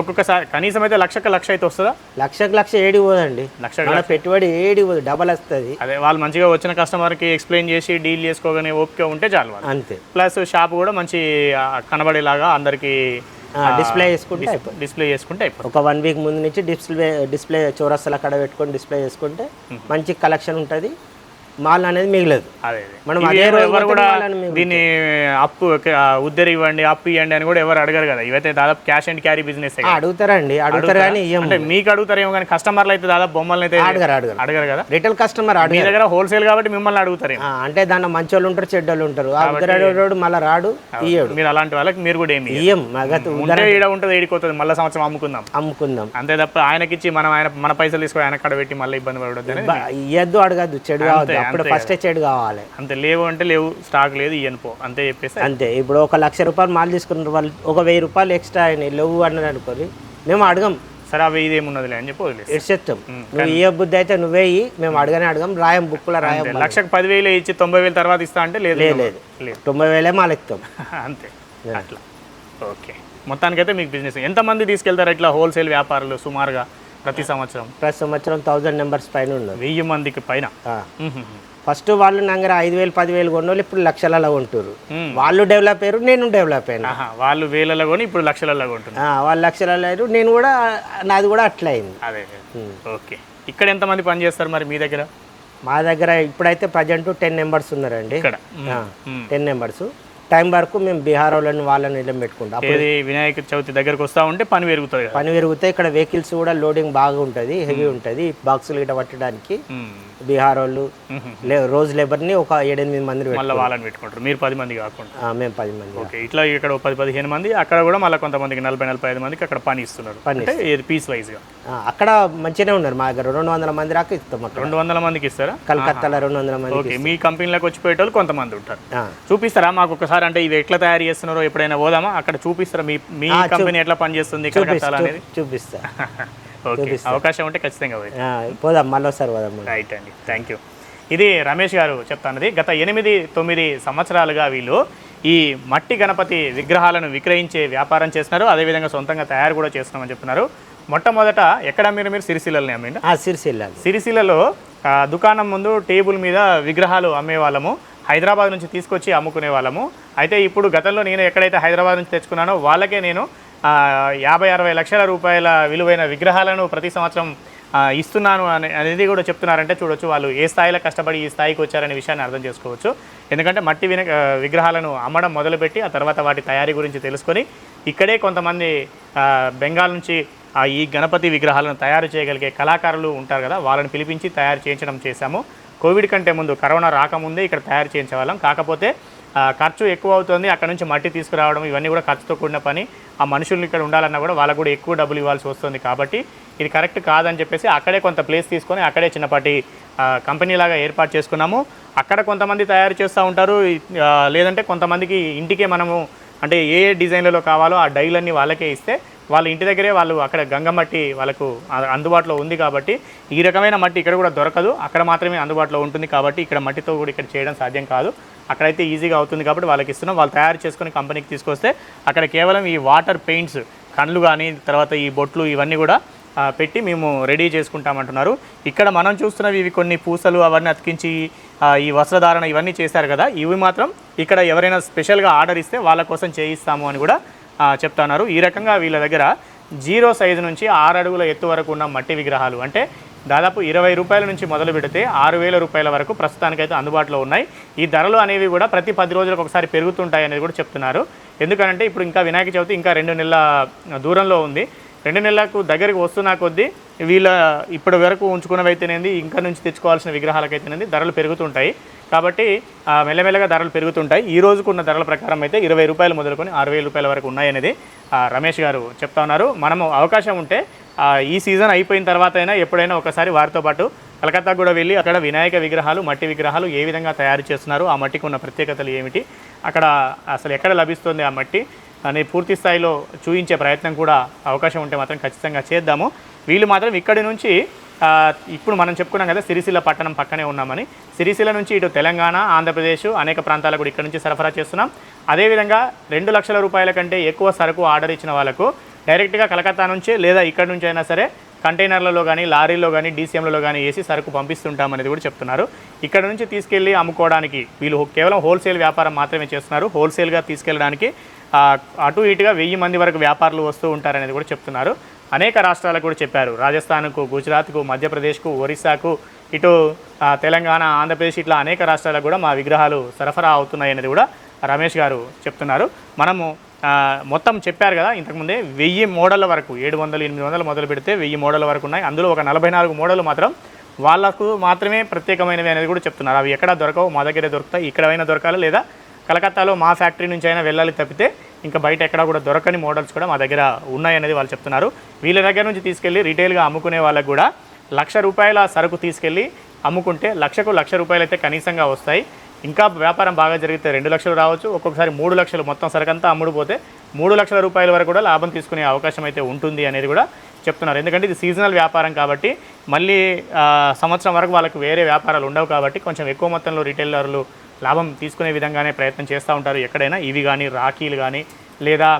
ఒక్కొక్కసారి కనీసం అయితే లక్షకు లక్ష అయితే వస్తుందా? లక్షకు లక్ష ఏడి పోదండి. లక్ష. పెట్టుబడి ఏడి పోదు డబల్ వస్తుంది. అదే వాళ్ళు మంచిగా వచ్చిన కస్టమర్కి ఎక్స్ప్లెయిన్ చేసి డీల్ చేసుకోగానే ఓపిక ఉంటే చాలు అంతే. ప్లస్ షాప్ కూడా మంచి కనబడేలాగా అందరికి డిస్ప్లే చేసుకుంటే డిస్ప్లే చేసుకుంటే ఒక వన్ వీక్ ముందు నుంచి డిస్ప్లే డిస్ప్లే చౌరస్తాల అక్కడ పెట్టుకొని డిస్ప్లే చేసుకుంటే మంచి కలెక్షన్ ఉంటుంది. మాల్ అనేది మిగలదు. మనం అదే ఎవరు కూడా దీన్ని అప్పు ఉద్దరి ఇవ్వండి అప్పు ఇవ్వండి అని కూడా ఎవరు అడగరు కదా. ఇవైతే దాదాపు క్యాష్ అండ్ క్యారీ బిజినెస్ అడుగుతారండి. అడుగుతారు కానీ అంటే మీకు అడుగుతారేమో కానీ కస్టమర్లు అయితే దాదాపు బొమ్మలు అయితే అడగరు అడగరు. అడగరు కదా? రిటైల్ కస్టమర్ మీ దగ్గర హోల్సేల్ కాబట్టి మిమ్మల్ని అడుగుతారేమో. ఆ, అంటే దాంట్లో మంచోళ్ళు ఉంటారు చెడ్డోళ్ళు ఉంటారు. ఆ మళ్ళీ రాడు ఇయ్యడు. మీరు అలాంటి వాళ్ళకి మీరు కూడా ఏమి ఇయ్యం ఉంటే ఈడ ఉంటుంది ఏడిపోతుంది మళ్ళీ సంవత్సరం అమ్ముకుందాం. అమ్ముకుందాం. అంతే తప్ప ఆయనకిచ్చి మనం ఆయన మన పైసలు తీసుకొని ఆయన కడ పెట్టి మళ్ళీ ఇబ్బంది పడవద్దు ఇయ్యద్దు అడగద్దు. చెడు అప్పుడు ఫస్టే చెడు కావాలి. అంతే లేవు అంటే లేవు స్టాక్ లేదు ఇయ్యను పో అంతే చెప్పేసి అంతే. ఇప్పుడు ఒక లక్ష రూపాయలు మాల్ తీసుకున్నారు వాళ్ళు ఒక వెయ్యి రూపాయలు ఎక్స్ట్రా అయినాయి లేవు అన్నది అనుకోని మేము అడగం. సరే అవి ఇదేమున్నదిలే అని చెప్పి వదిలేసి. ఇడ్చెత్తాం నువ్వు ఇయ్య బుద్ధి అయితే నువ్వే మేము అడగనే అడగం రాయం బుక్కులో రాయం. లక్షకు పదివేలు ఇచ్చి తొంభై వేలు తర్వాత ఇస్తా అంటే లేదు లేదు. లేదు. తొంభై వేలే మాల్ ఎక్కుతాం అంతే. అట్లా. ఓకే. మొత్తానికైతే మీకు బిజినెస్ ఎంతమంది తీసుకెళ్తారు ఇట్లా హోల్సేల్ వ్యాపారులు సుమారుగా? ప్రతి సంవత్సరం. ప్రతి సంవత్సరం థౌజండ్ నెంబర్స్ పైన ఉన్నారు వెయ్యి మందికి పైన. ఫస్ట్ వాళ్ళు నా దగ్గర ఐదు వేలు పదివేలు కొన్నోళ్ళు ఇప్పుడు లక్షలలో మ్మ్. వాళ్ళు డెవలప్ అయ్యారు నేను డెవలప్ అయినా. వాళ్ళు వేలలో కొని ఇప్పుడు లక్షలలో కొంటున్నారు. ఆ, వాళ్ళు లక్షలలో అయ్యారు నేను కూడా నాది కూడా అట్లా అయింది. అదే అదే. ఓకే. ఇక్కడ ఎంతమంది పని చేస్తారు మరి మీ దగ్గర? మా దగ్గర ఇప్పుడైతే ప్రజెంట్ టెన్ నెంబర్స్ ఉన్నారండి. ఇక్కడ. టెన్ నెంబర్స్ టైం వరకు మేము బీహార్ వాళ్ళని వాళ్ళని ఇళ్ళం పెట్టుకుంటాం. ఏది వినాయక చవితి దగ్గరకు వస్తా ఉంటే పని పెరుగుతుంది పని పెరిగితే ఇక్కడ వెహికల్స్ కూడా లోడింగ్ బాగా ఉంటుంది హెవీ ఉంటుంది బాక్సులు గిట్ట పట్టడానికి. బీహార్ వాళ్ళు రోజు లేబర్ని ఒక ఏడెనిమిది మంది మళ్ళీ వాళ్ళని పెట్టుకుంటారు. మీరు పది మంది కాకుండా. మేము పది మంది ఓకే ఇట్లా ఇక్కడ పది పదిహేను మంది అక్కడ కూడా మళ్ళీ కొంతమందికి నలభై నలభై ఐదు మందికి అక్కడ పని ఇస్తున్నారు. పని అంటే ఏది పీస్ వైజ్గా అక్కడ మంచిగానే ఉన్నారు మా దగ్గర. రెండు వందల మంది రాక ఇస్తాం అక్కడ. రెండు వందల మందికి ఇస్తారా? కలకత్తాలో రెండు వందల మంది ఓకే మీ కంపెనీలోకి వచ్చి పోయేటోళ్ళు కొంతమంది ఉంటారు. చూపిస్తారా మాకు ఒకసారి? అంటే ఇవి ఎట్లా తయారు చేస్తున్నారో ఎప్పుడైనా పోదామా? అక్కడ చూపిస్తారా మీ మీ కంపెనీ ఎట్లా పనిచేస్తుంది కలకత్తాలో అనేది? చూపిస్తా. అవకాశం ఉంటే ఖచ్చితంగా పోదాం మళ్ళీ ఒకసారి పోదాం. రైట్ అండి థ్యాంక్ యూ ఇది రమేష్ గారు చెప్తానది గత ఎనిమిది తొమ్మిది సంవత్సరాలుగా వీళ్ళు ఈ మట్టి గణపతి విగ్రహాలను విక్రయించే వ్యాపారం చేస్తున్నారు అదేవిధంగా సొంతంగా తయారు కూడా చేస్తున్నామని చెప్తున్నారు. మొట్టమొదట ఎక్కడ మీరు మీరు? సిరిసిల్లల్ని అమ్మిండు ఆ, సిరిసిల్ల సిరిసిల్లలో దుకాణం ముందు టేబుల్ మీద విగ్రహాలు అమ్మేవాళ్ళము హైదరాబాద్ నుంచి తీసుకొచ్చి అమ్ముకునే వాళ్ళము అయితే ఇప్పుడు గతంలో నేను ఎక్కడైతే హైదరాబాద్ నుంచి తెచ్చుకున్నానో వాళ్ళకే నేను యాభై అరవై లక్షల రూపాయల విలువైన విగ్రహాలను ప్రతి సంవత్సరం ఇస్తున్నాను అనే అనేది కూడా చెప్తున్నారంటే చూడొచ్చు వాళ్ళు ఏ స్థాయిలో కష్టపడి ఈ స్థాయికి వచ్చారనే విషయాన్ని అర్థం చేసుకోవచ్చు. ఎందుకంటే మట్టి విన విగ్రహాలను అమ్మడం మొదలుపెట్టి ఆ తర్వాత వాటి తయారీ గురించి తెలుసుకొని ఇక్కడే కొంతమంది బెంగాల్ నుంచి ఈ గణపతి విగ్రహాలను తయారు చేయగలిగే కళాకారులు ఉంటారు కదా వాళ్ళని పిలిపించి తయారు చేయించడం చేశాము. కోవిడ్ కంటే ముందు కరోనా రాకముందే ఇక్కడ తయారు చేయించే వాళ్ళం కాకపోతే ఖర్చు ఎక్కువ అవుతుంది అక్కడ నుంచి మట్టి తీసుకురావడం ఇవన్నీ కూడా ఖర్చుతో కూడిన పని. ఆ మనుషులు ఇక్కడ ఉండాలన్నా కూడా వాళ్ళకు కూడా ఎక్కువ డబ్బులు ఇవ్వాల్సి వస్తుంది కాబట్టి ఇది కరెక్ట్ కాదని చెప్పేసి అక్కడే కొంత ప్లేస్ తీసుకొని అక్కడే చిన్నపాటి కంపెనీలాగా కంపెనీ లాగా ఏర్పాటు చేసుకున్నాము. అక్కడ కొంతమంది తయారు చేస్తూ ఉంటారు. లేదంటే కొంతమందికి ఇంటికే మనము అంటే ఏ ఏ డిజైన్లలో కావాలో ఆ డైలన్నీ వాళ్ళకే ఇస్తే వాళ్ళ ఇంటి దగ్గరే వాళ్ళు అక్కడ గంగ మట్టి వాళ్ళకు అందుబాటులో ఉంది కాబట్టి ఈ రకమైన మట్టి ఇక్కడ కూడా దొరకదు. అక్కడ మాత్రమే అందుబాటులో ఉంటుంది కాబట్టి ఇక్కడ మట్టితో కూడా ఇక్కడ చేయడం సాధ్యం కాదు. అక్కడైతే ఈజీగా అవుతుంది కాబట్టి వాళ్ళకి ఇస్తున్నాం. వాళ్ళు తయారు చేసుకుని కంపెనీకి తీసుకొస్తే అక్కడ కేవలం ఈ వాటర్ పెయింట్స్ కండ్లు కానీ తర్వాత ఈ బొట్లు ఇవన్నీ కూడా పెట్టి మేము రెడీ చేసుకుంటామంటున్నారు. ఇక్కడ మనం చూస్తున్నవి ఇవి కొన్ని పూసలు అవన్నీ అతికించి ఈ వస్త్రధారణ ఇవన్నీ చేశారు కదా. ఇవి మాత్రం ఇక్కడ ఎవరైనా స్పెషల్గా ఆర్డర్ ఇస్తే వాళ్ళ కోసం చేయిస్తాము అని కూడా చెప్తున్నారు. ఈ రకంగా వీళ్ళ దగ్గర జీరో సైజు నుంచి ఆరు అడుగుల ఎత్తు వరకు ఉన్న మట్టి విగ్రహాలు. అంటే దాదాపు ఇరవై రూపాయల నుంచి మొదలు పెడితే ఆరు వేల రూపాయల వరకు ప్రస్తుతానికైతే అందుబాటులో ఉన్నాయి. ఈ ధరలు అనేవి కూడా ప్రతి పది రోజులకు ఒకసారి పెరుగుతుంటాయి అనేది కూడా చెప్తున్నారు. ఎందుకంటే ఇప్పుడు ఇంకా వినాయక చవితి ఇంకా రెండు నెలల దూరంలో ఉంది. రెండు నెలలకు దగ్గరికి వస్తున్న కొద్దీ వీళ్ళ ఇప్పటి వరకు ఉంచుకున్నవైతేనేది ఇంకా నుంచి తెచ్చుకోవాల్సిన విగ్రహాలకైతేనేది ధరలు పెరుగుతుంటాయి. కాబట్టి మెల్లమెల్లగా ధరలు పెరుగుతుంటాయి. ఈ రోజుకున్న ధరల ప్రకారం అయితే ఇరవై రూపాయలు మొదలుకొని అరవై రూపాయల వరకు ఉన్నాయనేది రమేష్ గారు చెప్తా ఉన్నారు. మనము అవకాశం ఉంటే ఈ సీజన్ అయిపోయిన తర్వాత అయినా ఎప్పుడైనా ఒకసారి వారితో పాటు కలకత్తా కూడా వెళ్ళి అక్కడ వినాయక విగ్రహాలు మట్టి విగ్రహాలు ఏ విధంగా తయారు చేస్తున్నారు ఆ మట్టికి ఉన్న ప్రత్యేకతలు ఏమిటి అక్కడ అసలు ఎక్కడ లభిస్తుంది ఆ మట్టి అని పూర్తి స్థాయిలో చూపించే ప్రయత్నం కూడా అవకాశం ఉంటే మాత్రం ఖచ్చితంగా చేద్దాము. వీళ్ళు మాత్రం ఇక్కడి నుంచి ఇప్పుడు మనం చెప్పుకున్నాం కదా సిరిసిల్ల పట్టణం పక్కనే ఉన్నామని. సిరిసిల్ల నుంచి ఇటు తెలంగాణ ఆంధ్రప్రదేశ్ అనేక ప్రాంతాలకు కూడా ఇక్కడ నుంచి సరఫరా చేస్తున్నాం. అదేవిధంగా రెండు లక్షల రూపాయల కంటే ఎక్కువ సరుకు ఆర్డర్ ఇచ్చిన వాళ్ళకు డైరెక్ట్గా కలకత్తా నుంచి లేదా ఇక్కడ నుంచి అయినా సరే కంటైనర్లలో కానీ లారీలో కానీ డీసీఎంలలో కానీ వేసి సరుకు పంపిస్తుంటాం అనేది కూడా చెప్తున్నారు. ఇక్కడ నుంచి తీసుకెళ్ళి అమ్ముకోవడానికి వీళ్ళు కేవలం హోల్సేల్ వ్యాపారం మాత్రమే చేస్తున్నారు. హోల్సేల్గా తీసుకెళ్ళడానికి అటు ఇటుగా వెయ్యి మంది వరకు వ్యాపారులు వస్తూ ఉంటారనేది కూడా చెప్తున్నారు. అనేక రాష్ట్రాలకు కూడా చెప్పారు. రాజస్థాన్కు గుజరాత్కు మధ్యప్రదేశ్కు ఒరిస్సాకు ఇటు తెలంగాణ ఆంధ్రప్రదేశ్ ఇట్లా అనేక రాష్ట్రాలకు కూడా మా విగ్రహాలు సరఫరా అవుతున్నాయి అనేది కూడా రమేష్ గారు చెప్తున్నారు. మనము మొత్తం చెప్పారు కదా ఇంతకుముందే వెయ్యి మోడళ్ళ వరకు ఏడు వందలు ఎనిమిది వందలు మొదలు పెడితే వెయ్యి మోడళ్ళ వరకు ఉన్నాయి. అందులో ఒక నలభై నాలుగు మోడలు మాత్రం వాళ్ళకు మాత్రమే ప్రత్యేకమైనవి అనేది కూడా చెప్తున్నారు. అవి ఎక్కడ దొరకవు మా దగ్గరే దొరుకుతాయి ఇక్కడైనా దొరకాలి లేదా కలకత్తాలో మా ఫ్యాక్టరీ నుంచి అయినా వెళ్ళాలి తప్పితే ఇంకా బయట ఎక్కడ కూడా దొరకని మోడల్స్ కూడా మా దగ్గర ఉన్నాయనేది వాళ్ళు చెప్తున్నారు. వీళ్ళ దగ్గర నుంచి తీసుకెళ్ళి రీటైల్గా అమ్ముకునే వాళ్ళకు కూడా లక్ష రూపాయల సరుకు తీసుకెళ్ళి అమ్ముకుంటే లక్షకు లక్ష రూపాయలు అయితే కనీసంగా వస్తాయి. ఇంకా వ్యాపారం బాగా జరిగితే రెండు లక్షలు రావచ్చు. ఒక్కొక్కసారి మూడు లక్షలు మొత్తం సరుకంతా అమ్ముడుపోతే మూడు లక్షల రూపాయల వరకు కూడా లాభం తీసుకునే అవకాశం అయితే ఉంటుంది అనేది కూడా చెప్తున్నారు. ఎందుకంటే ఇది సీజనల్ వ్యాపారం కాబట్టి మళ్ళీ సంవత్సరం వరకు వాళ్ళకి వేరే వ్యాపారాలు ఉండవు కాబట్టి కొంచెం ఎక్కువ మొత్తంలో రిటైలర్లు లాభం తీసుకునే విధంగానే ప్రయత్నం చేస్తూ ఉంటారు. ఎక్కడైనా ఇవి కానీ రాఖీలు కానీ లేదా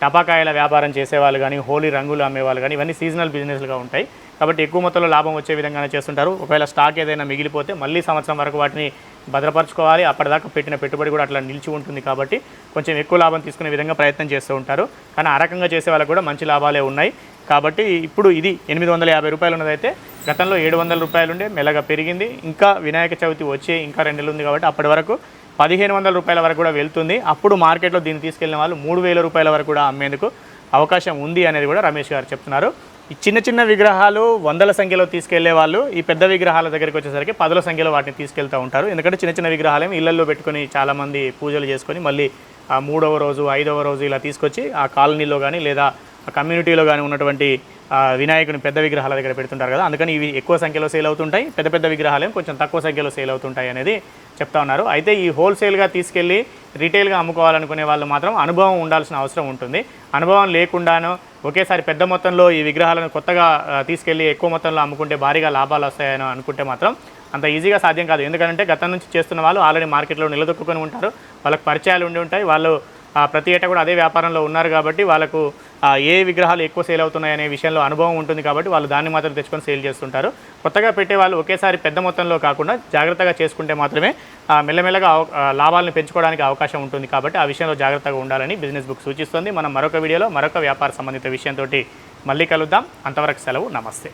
టపాకాయల వ్యాపారం చేసేవాళ్ళు కానీ హోలీ రంగులు అమ్మేవాళ్ళు కానీ ఇవన్నీ సీజనల్ బిజినెస్లుగా ఉంటాయి. కాబట్టి ఎక్కువ మొత్తంలో లాభం వచ్చే విధంగానే చేస్తుంటారు. ఒకవేళ స్టాక్ ఏదైనా మిగిలిపోతే మళ్ళీ సంవత్సరం వరకు వాటిని భద్రపరచుకోవాలి. అప్పటిదాకా పెట్టిన పెట్టుబడి కూడా అట్లా నిలిచి ఉంటుంది కాబట్టి కొంచెం ఎక్కువ లాభం తీసుకునే విధంగా ప్రయత్నం చేస్తూ ఉంటారు. కానీ ఆ రకంగా చేసే వాళ్ళకి కూడా మంచి లాభాలే ఉన్నాయి. కాబట్టి ఇప్పుడు ఇది ఎనిమిది వందల యాభై రూపాయలు ఉన్నదైతే గతంలో ఏడు వందల రూపాయలుండే మెల్లగా పెరిగింది. ఇంకా వినాయక చవితి వచ్చే ఇంకా రెండు నెలలు ఉంది కాబట్టి అప్పటి వరకు పదిహేను వందల రూపాయల వరకు కూడా వెళ్తుంది. అప్పుడు మార్కెట్లో దీన్ని తీసుకెళ్ళిన వాళ్ళు మూడు వేల రూపాయల వరకు కూడా అమ్మేందుకు అవకాశం ఉంది అనేది కూడా రమేష్ గారు చెప్తున్నారు. ఈ చిన్న చిన్న విగ్రహాలు వందల సంఖ్యలో తీసుకెళ్ళే వాళ్ళు ఈ పెద్ద విగ్రహాల దగ్గరికి వచ్చేసరికి పదుల సంఖ్యలో వాటిని తీసుకెళ్తూ ఉంటారు. ఎందుకంటే చిన్న చిన్న విగ్రహాలేమి ఇళ్ళలో పెట్టుకొని చాలామంది పూజలు చేసుకొని మళ్ళీ ఆ మూడవ రోజు ఐదవ రోజు ఇలా తీసుకొచ్చి ఆ కాలనీలో కానీ లేదా కమ్యూనిటీలో కానీ ఉన్నటువంటి వినాయకుని పెద్ద విగ్రహాల దగ్గర పెడుతుంటారు కదా అందుకని ఇవి ఎక్కువ సంఖ్యలో సేల్ అవుతుంటాయి. పెద్ద పెద్ద విగ్రహాలేం కొంచెం తక్కువ సంఖ్యలో సేల్ అవుతుంటాయి అనేది చెప్తా ఉన్నారు. అయితే ఈ హోల్సేల్గా తీసుకెళ్ళి రీటైల్గా అమ్ముకోవాలనుకునే వాళ్ళు మాత్రం అనుభవం ఉండాల్సిన అవసరం ఉంటుంది. అనుభవం లేకుండానో ఒకేసారి పెద్ద మొత్తంలో ఈ విగ్రహాలను కొత్తగా తీసుకెళ్ళి ఎక్కువ మొత్తంలో అమ్ముకుంటే భారీగా లాభాలు వస్తాయని అనుకుంటే మాత్రం అంత ఈజీగా సాధ్యం కాదు. ఎందుకంటే గతం నుంచి చేస్తున్న వాళ్ళు ఆల్రెడీ మార్కెట్లో నిలదొక్కుని ఉంటారు. వాళ్ళకి పరిచయాలు ఉండి ఉంటాయి. వాళ్ళు ప్రతి ఏటా కూడా అదే వ్యాపారంలో ఉన్నారు కాబట్టి వాళ్ళకు ఏ విగ్రహాలు ఎక్కువ సేల్ అవుతున్నాయి అనే విషయంలో అనుభవం ఉంటుంది కాబట్టి వాళ్ళు దాన్ని మాత్రం తెచ్చుకొని సేల్ చేస్తుంటారు. కొత్తగా పెట్టే వాళ్ళు ఒకేసారి పెద్ద మొత్తంలో కాకుండా జాగ్రత్తగా చేసుకుంటే మాత్రమే మెల్లమెల్లగా లాభాలను పెంచుకోవడానికి అవకాశం ఉంటుంది కాబట్టి ఆ విషయంలో జాగ్రత్తగా ఉండాలని బిజినెస్ బుక్ సూచిస్తుంది. మనం మరొక వీడియోలో మరొక వ్యాపార సంబంధిత విషయంతో మళ్ళీ కలుద్దాం. అంతవరకు సెలవు. నమస్తే.